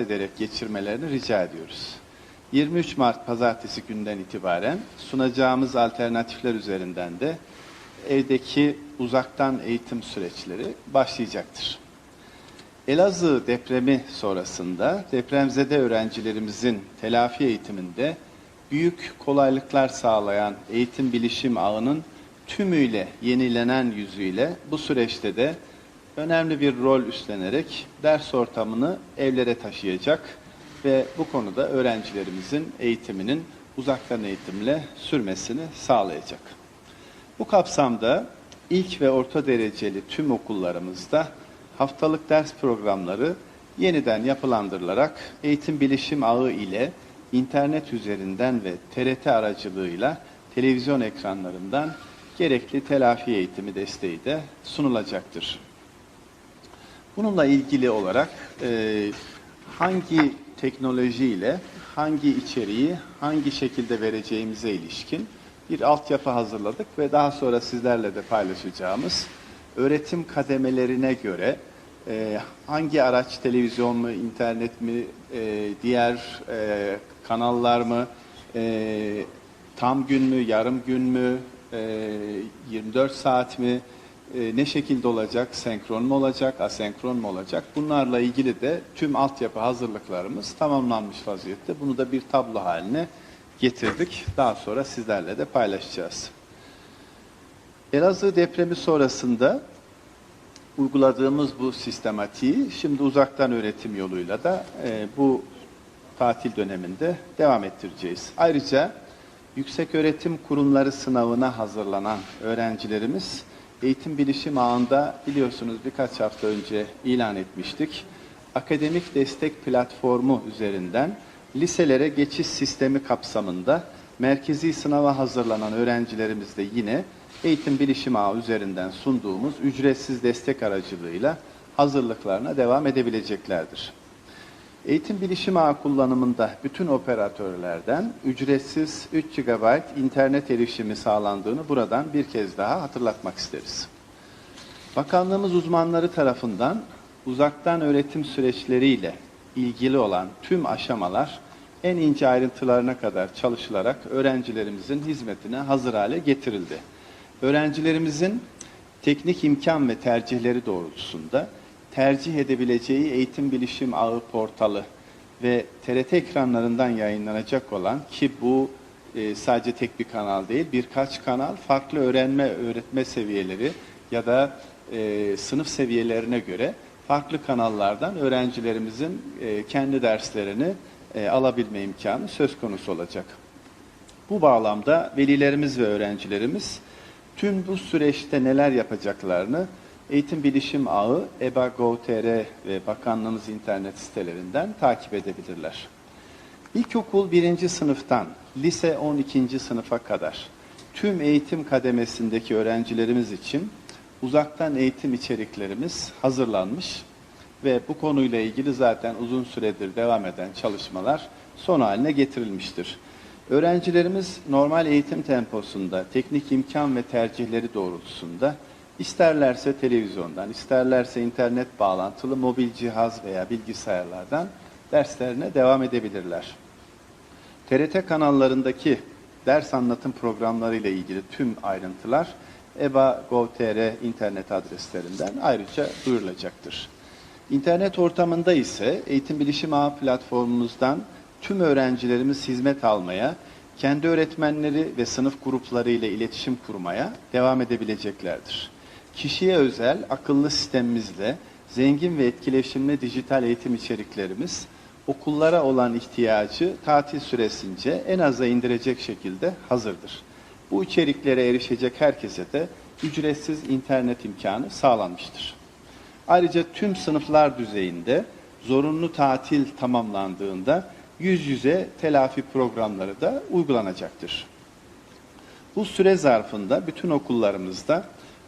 ederek geçirmelerini rica ediyoruz. 23 Mart pazartesi günden itibaren sunacağımız alternatifler üzerinden de evdeki uzaktan eğitim süreçleri başlayacaktır. Elazığ depremi sonrasında depremzede öğrencilerimizin telafi eğitiminde büyük kolaylıklar sağlayan eğitim bilişim ağının tümüyle yenilenen yüzüyle bu süreçte de önemli bir rol üstlenerek ders ortamını evlere taşıyacak ve bu konuda öğrencilerimizin eğitiminin uzaktan eğitimle sürmesini sağlayacak. Bu kapsamda ilk ve orta dereceli tüm okullarımızda haftalık ders programları yeniden yapılandırılarak eğitim bilişim ağı ile internet üzerinden ve TRT aracılığıyla televizyon ekranlarından gerekli telafi eğitimi desteği de sunulacaktır. Bununla ilgili olarak e, hangi teknolojiyle hangi içeriği hangi şekilde vereceğimize ilişkin bir altyapı hazırladık ve daha sonra sizlerle de paylaşacağımız öğretim kademelerine göre e, hangi araç televizyon mu, internet mi, e, diğer e, kanallar mı, e, tam gün mü, yarım gün mü, e, 24 saat mi, e, ne şekilde olacak, senkron mu olacak, asenkron mu olacak? Bunlarla ilgili de tüm altyapı hazırlıklarımız tamamlanmış vaziyette. Bunu da bir tablo haline getirdik. Daha sonra sizlerle de paylaşacağız. Elazığ depremi sonrasında uyguladığımız bu sistematiği şimdi uzaktan öğretim yoluyla da e, bu tatil döneminde devam ettireceğiz. Ayrıca yüksek öğretim kurumları sınavına hazırlanan öğrencilerimiz eğitim bilişim ağında biliyorsunuz birkaç hafta önce ilan etmiştik. Akademik destek platformu üzerinden liselere geçiş sistemi kapsamında merkezi sınava hazırlanan öğrencilerimiz de yine eğitim bilişim ağı üzerinden sunduğumuz ücretsiz destek aracılığıyla hazırlıklarına devam edebileceklerdir. Eğitim bilişim ağı kullanımında bütün operatörlerden ücretsiz 3 GB internet erişimi sağlandığını buradan bir kez daha hatırlatmak isteriz. Bakanlığımız uzmanları tarafından uzaktan öğretim süreçleriyle ilgili olan tüm aşamalar en ince ayrıntılarına kadar çalışılarak öğrencilerimizin hizmetine hazır hale getirildi. Öğrencilerimizin teknik imkan ve tercihleri doğrultusunda tercih edebileceği eğitim bilişim ağı portalı ve TRT ekranlarından yayınlanacak olan ki bu e, sadece tek bir kanal değil birkaç kanal farklı öğrenme öğretme seviyeleri ya da e, sınıf seviyelerine göre farklı kanallardan öğrencilerimizin e, kendi derslerini e, alabilme imkanı söz konusu olacak. Bu bağlamda velilerimiz ve öğrencilerimiz tüm bu süreçte neler yapacaklarını Eğitim Bilişim Ağı, EBA.gov.tr ve Bakanlığımız internet sitelerinden takip edebilirler. İlkokul 1. sınıftan lise 12. sınıfa kadar tüm eğitim kademesindeki öğrencilerimiz için uzaktan eğitim içeriklerimiz hazırlanmış ve bu konuyla ilgili zaten uzun süredir devam eden çalışmalar son haline getirilmiştir. Öğrencilerimiz normal eğitim temposunda, teknik imkan ve tercihleri doğrultusunda isterlerse televizyondan, isterlerse internet bağlantılı mobil cihaz veya bilgisayarlardan derslerine devam edebilirler. TRT kanallarındaki ders anlatım programları ile ilgili tüm ayrıntılar EBA.gov.tr internet adreslerinden ayrıca duyurulacaktır. İnternet ortamında ise Eğitim Bilişim Ağı platformumuzdan tüm öğrencilerimiz hizmet almaya, kendi öğretmenleri ve sınıf grupları ile iletişim kurmaya devam edebileceklerdir. Kişiye özel akıllı sistemimizle zengin ve etkileşimli dijital eğitim içeriklerimiz okullara olan ihtiyacı tatil süresince en aza indirecek şekilde hazırdır. Bu içeriklere erişecek herkese de ücretsiz internet imkanı sağlanmıştır. Ayrıca tüm sınıflar düzeyinde zorunlu tatil tamamlandığında yüz yüze telafi programları da uygulanacaktır. Bu süre zarfında bütün okullarımızda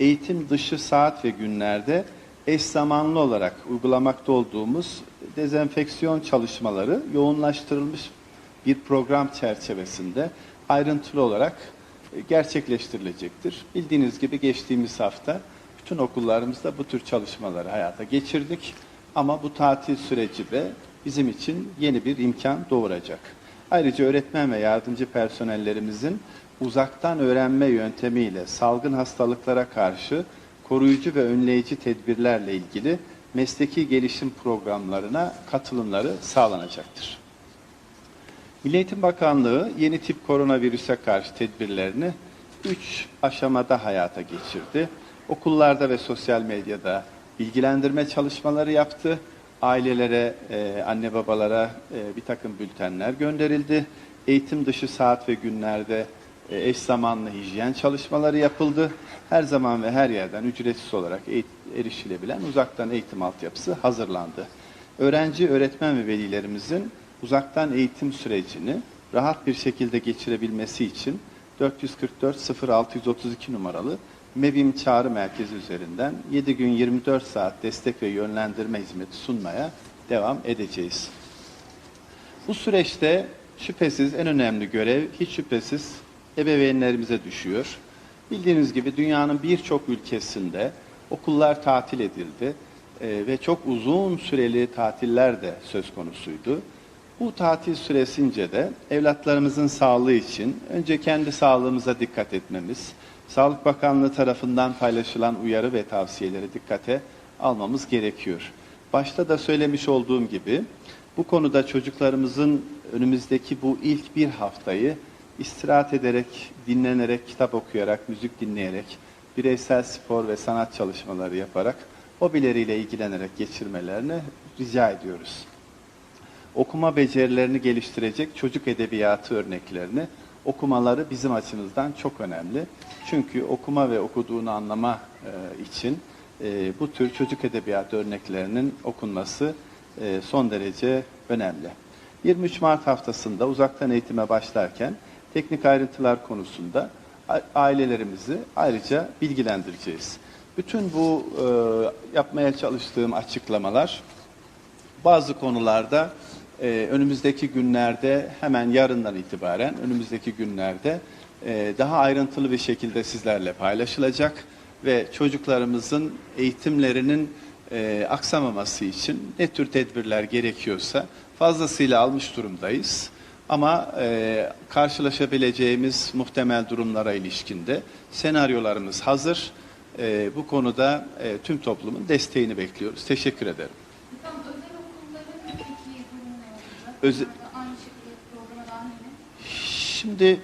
eğitim dışı saat ve günlerde eş zamanlı olarak uygulamakta olduğumuz dezenfeksiyon çalışmaları yoğunlaştırılmış bir program çerçevesinde ayrıntılı olarak gerçekleştirilecektir. Bildiğiniz gibi geçtiğimiz hafta bütün okullarımızda bu tür çalışmaları hayata geçirdik. Ama bu tatil süreci ve bizim için yeni bir imkan doğuracak. Ayrıca öğretmen ve yardımcı personellerimizin uzaktan öğrenme yöntemiyle salgın hastalıklara karşı koruyucu ve önleyici tedbirlerle ilgili mesleki gelişim programlarına katılımları sağlanacaktır. Milli Eğitim Bakanlığı yeni tip koronavirüse karşı tedbirlerini 3 aşamada hayata geçirdi. Okullarda ve sosyal medyada bilgilendirme çalışmaları yaptı. Ailelere, e, anne babalara e, bir takım bültenler gönderildi. Eğitim dışı saat ve günlerde eş zamanlı hijyen çalışmaları yapıldı. Her zaman ve her yerden ücretsiz olarak erişilebilen uzaktan eğitim altyapısı hazırlandı. Öğrenci, öğretmen ve velilerimizin uzaktan eğitim sürecini rahat bir şekilde geçirebilmesi için 444 0632 numaralı MEBİM çağrı merkezi üzerinden 7 gün 24 saat destek ve yönlendirme hizmeti sunmaya devam edeceğiz. Bu süreçte şüphesiz en önemli görev hiç şüphesiz ebeveynlerimize düşüyor. Bildiğiniz gibi dünyanın birçok ülkesinde okullar tatil edildi e, ve çok uzun süreli tatiller de söz konusuydu. Bu tatil süresince de evlatlarımızın sağlığı için önce kendi sağlığımıza dikkat etmemiz, Sağlık Bakanlığı tarafından paylaşılan uyarı ve tavsiyeleri dikkate almamız gerekiyor. Başta da söylemiş olduğum gibi bu konuda çocuklarımızın önümüzdeki bu ilk bir haftayı istirahat ederek, dinlenerek, kitap okuyarak, müzik dinleyerek, bireysel spor ve sanat çalışmaları yaparak, hobileriyle ilgilenerek geçirmelerini rica ediyoruz. Okuma becerilerini geliştirecek çocuk edebiyatı örneklerini okumaları bizim açımızdan çok önemli. Çünkü okuma ve okuduğunu anlama e, için e, bu tür çocuk edebiyatı örneklerinin okunması e, son derece önemli. 23 Mart haftasında uzaktan eğitime başlarken teknik ayrıntılar konusunda ailelerimizi ayrıca bilgilendireceğiz. Bütün bu e, yapmaya çalıştığım açıklamalar bazı konularda e, önümüzdeki günlerde hemen yarından itibaren önümüzdeki günlerde e, daha ayrıntılı bir şekilde sizlerle paylaşılacak ve çocuklarımızın eğitimlerinin e, aksamaması için ne tür tedbirler gerekiyorsa fazlasıyla almış durumdayız. Ama e, karşılaşabileceğimiz muhtemel durumlara ilişkinde senaryolarımız hazır. E, bu konuda e, tüm toplumun desteğini bekliyoruz. Teşekkür ederim. Özel okulların peki durumu ne olacak? Aynı şekilde programa dahil mi? Şimdi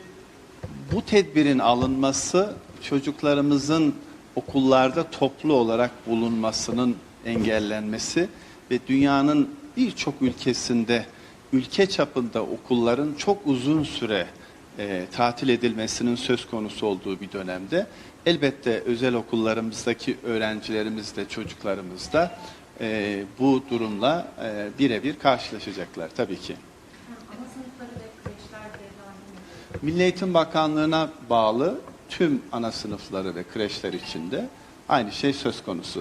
bu tedbirin alınması çocuklarımızın okullarda toplu olarak bulunmasının engellenmesi ve dünyanın birçok ülkesinde ülke çapında okulların çok uzun süre e, tatil edilmesinin söz konusu olduğu bir dönemde elbette özel okullarımızdaki öğrencilerimiz de çocuklarımız da e, bu durumla e, birebir karşılaşacaklar tabii ki. Milli Eğitim Bakanlığı'na bağlı tüm ana sınıfları ve kreşler içinde aynı şey söz konusu.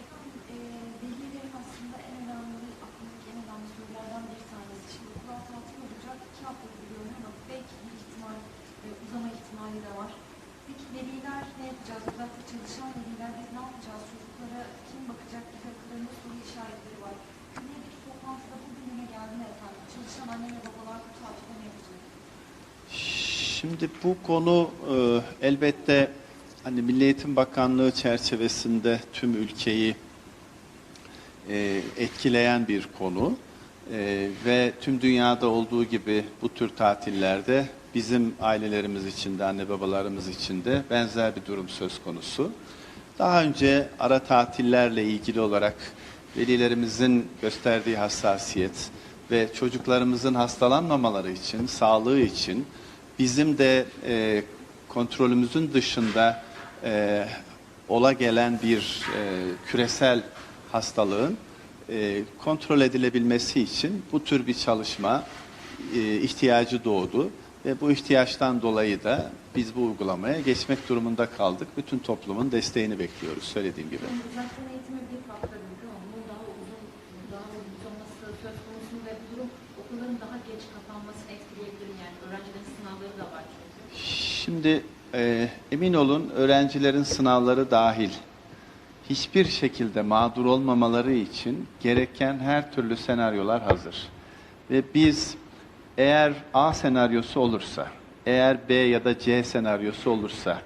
Efendim e, velilerin aslında en önemli, aklındaki en önemli sorulardan bir tanesi. Şimdi okullar tatil olacak, iki hafta biliyorum ama belki bir ihtimal, e, de var. Peki veliler ne yapacağız? Özellikle çalışan veliler biz ne yapacağız? Çocuklara kim bakacak gibi akıllarında soru işaretleri var. Külliyedeki toplantıda bu gündeme geldi mi efendim? Çalışan anne ve babalar bu tatilde ne yapacak? Şimdi bu konu e, elbette hani Milli Eğitim Bakanlığı çerçevesinde tüm ülkeyi e, etkileyen bir konu E, ve tüm dünyada olduğu gibi bu tür tatillerde bizim ailelerimiz için de anne babalarımız için de benzer bir durum söz konusu. Daha önce ara tatillerle ilgili olarak velilerimizin gösterdiği hassasiyet ve çocuklarımızın hastalanmamaları için, sağlığı için bizim de e, kontrolümüzün dışında e, ola gelen bir e, küresel hastalığın e, kontrol edilebilmesi için bu tür bir çalışma e, ihtiyacı doğdu ve bu ihtiyaçtan dolayı da biz bu uygulamaya geçmek durumunda kaldık. Bütün toplumun desteğini bekliyoruz söylediğim gibi. Uzaktan eğitime bir ama bunun daha uzun, daha uzun uzaması söz konusu ve bu durum okulların daha geç kapanmasını etkileyebilir yani öğrencilerin sınavları da var çünkü. Şimdi e, emin olun öğrencilerin sınavları dahil hiçbir şekilde mağdur olmamaları için gereken her türlü senaryolar hazır. Ve biz eğer A senaryosu olursa, eğer B ya da C senaryosu olursa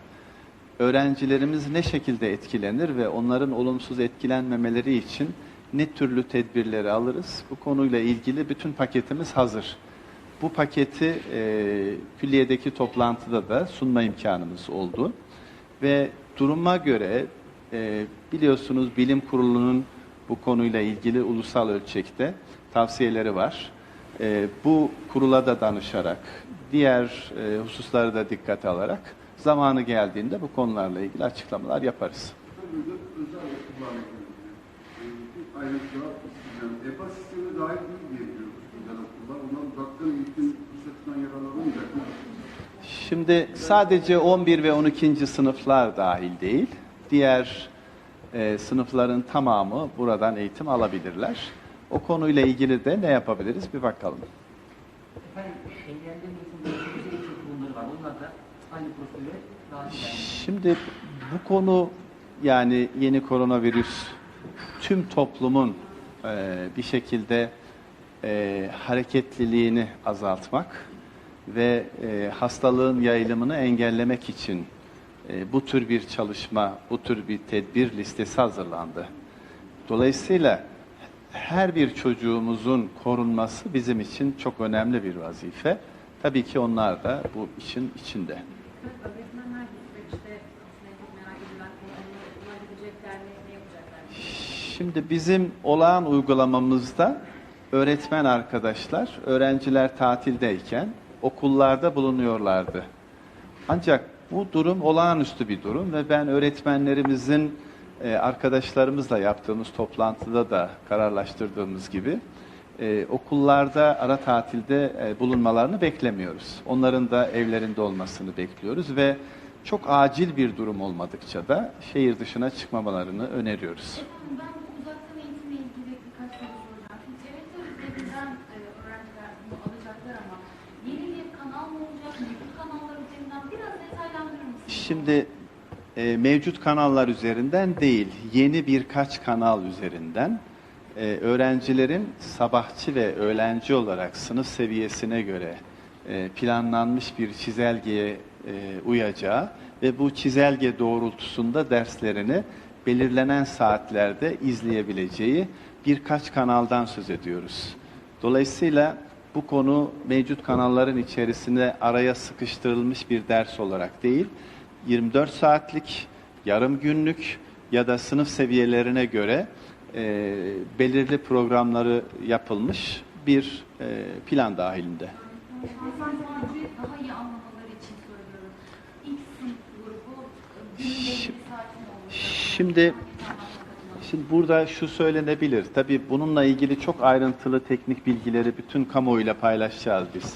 öğrencilerimiz ne şekilde etkilenir ve onların olumsuz etkilenmemeleri için ne türlü tedbirleri alırız? Bu konuyla ilgili bütün paketimiz hazır. Bu paketi e, külliyedeki toplantıda da sunma imkanımız oldu. Ve duruma göre e, biliyorsunuz bilim kurulunun bu konuyla ilgili ulusal ölçekte tavsiyeleri var. E, bu kurula da danışarak, diğer e, hususları da dikkate alarak zamanı geldiğinde bu konularla ilgili açıklamalar yaparız. Şimdi sadece 11 ve 12. sınıflar dahil değil, diğer e, sınıfların tamamı buradan eğitim alabilirler. O konuyla ilgili de ne yapabiliriz bir bakalım. Efendim. Şimdi bu konu yani yeni koronavirüs tüm toplumun e, bir şekilde e, hareketliliğini azaltmak ve e, hastalığın yayılımını engellemek için e, bu tür bir çalışma, bu tür bir tedbir listesi hazırlandı. Dolayısıyla her bir çocuğumuzun korunması bizim için çok önemli bir vazife. Tabii ki onlar da bu işin içinde. Şimdi bizim olağan uygulamamızda öğretmen arkadaşlar, öğrenciler tatildeyken okullarda bulunuyorlardı. Ancak bu durum olağanüstü bir durum ve ben öğretmenlerimizin e, arkadaşlarımızla yaptığımız toplantıda da kararlaştırdığımız gibi e, okullarda ara tatilde e, bulunmalarını beklemiyoruz. Onların da evlerinde olmasını bekliyoruz ve çok acil bir durum olmadıkça da şehir dışına çıkmamalarını öneriyoruz. Efendim ben bu uzaktan eğitimle ilgili birkaç soru soracağım. Şimdi e, mevcut kanallar üzerinden değil, yeni birkaç kanal üzerinden e, öğrencilerin sabahçı ve öğlenci olarak sınıf seviyesine göre e, planlanmış bir çizelgeye e, uyacağı ve bu çizelge doğrultusunda derslerini belirlenen saatlerde izleyebileceği birkaç kanaldan söz ediyoruz. Dolayısıyla bu konu mevcut kanalların içerisine araya sıkıştırılmış bir ders olarak değil, 24 saatlik, yarım günlük ya da sınıf seviyelerine göre e, belirli programları yapılmış bir e, plan dahilinde. E? Şimdi Şimdi burada şu söylenebilir. Tabii bununla ilgili çok ayrıntılı teknik bilgileri bütün kamuoyuyla paylaşacağız biz.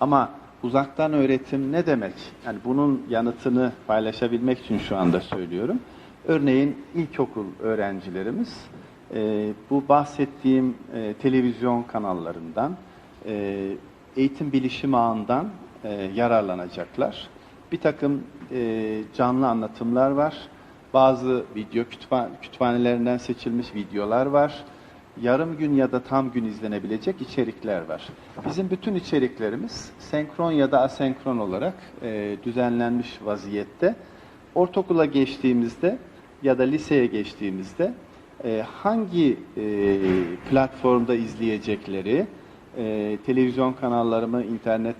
Ama uzaktan öğretim ne demek? Yani bunun yanıtını paylaşabilmek için şu anda söylüyorum. Örneğin ilkokul öğrencilerimiz e, bu bahsettiğim e, televizyon kanallarından, e, eğitim bilişim ağından e, yararlanacaklar. Bir takım e, canlı anlatımlar var. Bazı video kütüpha- kütüphanelerinden seçilmiş videolar var. Yarım gün ya da tam gün izlenebilecek içerikler var. Bizim bütün içeriklerimiz senkron ya da asenkron olarak e, düzenlenmiş vaziyette. Ortaokula geçtiğimizde ya da liseye geçtiğimizde e, hangi e, platformda izleyecekleri, e, televizyon kanalları mı, internet,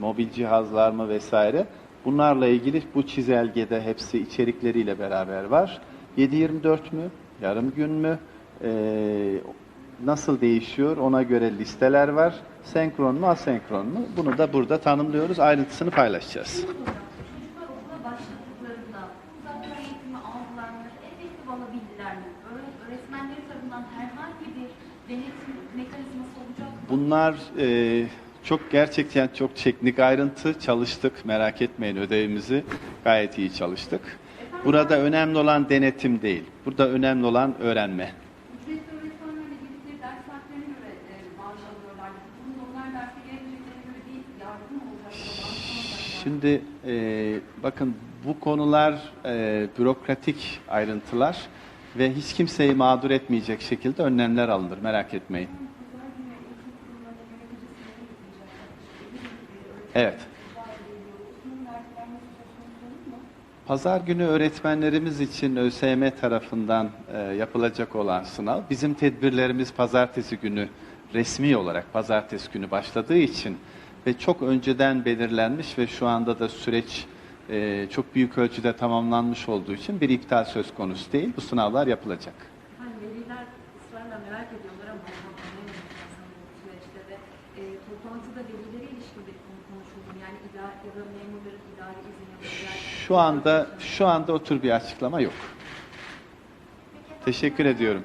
mobil cihazlar mı vesaire bunlarla ilgili bu çizelgede hepsi içerikleriyle beraber var. 7-24 mü, yarım gün mü, e, nasıl değişiyor ona göre listeler var. Senkron mu, asenkron mu? Bunu da burada tanımlıyoruz, ayrıntısını paylaşacağız. Bunlar e, çok gerçekten çok teknik ayrıntı çalıştık. Merak etmeyin ödevimizi gayet iyi çalıştık. Burada önemli olan denetim değil. Burada önemli olan öğrenme. Ücretli öğretmenlerle birlikte ders saatlerine göre e, maaş alıyorlar. Bu durumda onlar derse gelemeyeceklerine göre değil, yardım mı olacak? ya da maaş mı alacaklar? Şimdi e, bakın bu konular e, bürokratik ayrıntılar. ve hiç kimseyi mağdur etmeyecek şekilde önlemler alınır. Merak etmeyin. Evet. Pazar günü öğretmenlerimiz için ÖSYM tarafından e, yapılacak olan sınav, bizim tedbirlerimiz pazartesi günü resmi olarak pazartesi günü başladığı için ve çok önceden belirlenmiş ve şu anda da süreç e, çok büyük ölçüde tamamlanmış olduğu için bir iptal söz konusu değil. Bu sınavlar yapılacak. Hani veliler ısrarla merak ediyorlar ama süreçte ve e, toplantıda velilere ilişkin bir konu konuşuldu. Yani idare, ya da memurların idari yapacağı. Şu anda şu anda o tür bir açıklama yok. Peki, Teşekkür ediyorum.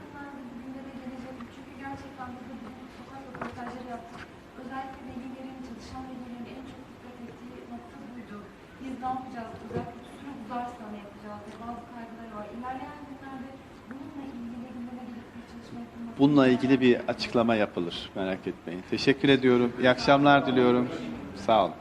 Gündeme gelecek mi? Çünkü gerçekten biz de bu sokak röportajları yaptık. Özellikle velilerin, çalışan velilerin en çok dikkat ettiği nokta buydu. Biz ne yapacağız? Özellikle süre uzarsa ne yapacağız? diye bazı kaygıları var. İlerleyen günlerde bununla ilgili gündeme gelip bir çalışma yapılması. Bununla ilgili bir açıklama yapılır. Merak etmeyin. Teşekkür ediyorum. İyi akşamlar diliyorum. Sağ olun.